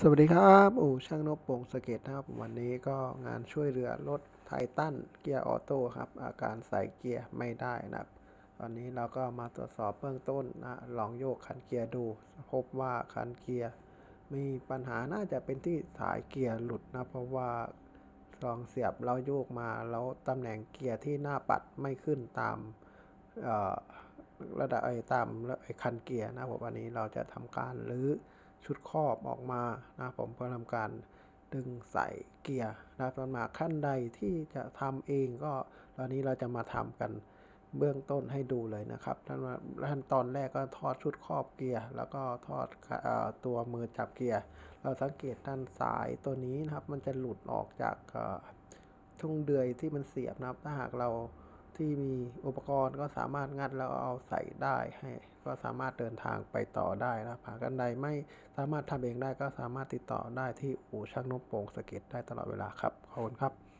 สวัสดีครับอู่ช่างนบโป่งสะเก็ดนะครับ วันนี้ก็งานช่วยเหลือรถไททันเกียร์ออโต้ครับ อาการใส่เกียร์ไม่ได้นะครับ ตอนนี้เราก็มาตรวจสอบเบื้องต้นนะลองโยกคันเกียร์ดู พบว่าคันเกียร์มีปัญหาน่าจะเป็นที่สายเกียร์หลุดนะ เพราะว่าลองเสียบเราโยกมาแล้วตำแหน่งเกียร์ที่หน้าปัดไม่ขึ้นตามระดับไอ้ตามไอ้คันเกียร์นะผมวันนี้เราจะทำการรื้อ ชุดครอบออกมานะผมเพื่อทำการดึงใส่เกียร์นะสำหรับขั้นใดที่จะทำเองก็ตอนนี้เราจะมาทำกันเบื้องต้นให้ดูเลยนะครับท่านว่าขั้นตอนแรกก็ทอดชุดครอบเกียร์ แล้วก็ทอดอตัวมือจับเกียร์ เราสังเกตด้านสายตัวนี้นะครับ มันจะหลุดออกจากเอ่อช่วงเดือยที่มันเสียบนะครับ ถ้าหากเรา ที่มีอุปกรณ์ก็สามารถงัดแล้วเอาใส่ได้ให้ก็สามารถเดินทางไปต่อได้นะครับหากกันใดไม่สามารถทำเองได้ก็สามารถติดต่อได้ที่อู่ช่างนบโป่งสเก็ตได้ตลอดเวลาครับขอบคุณครับ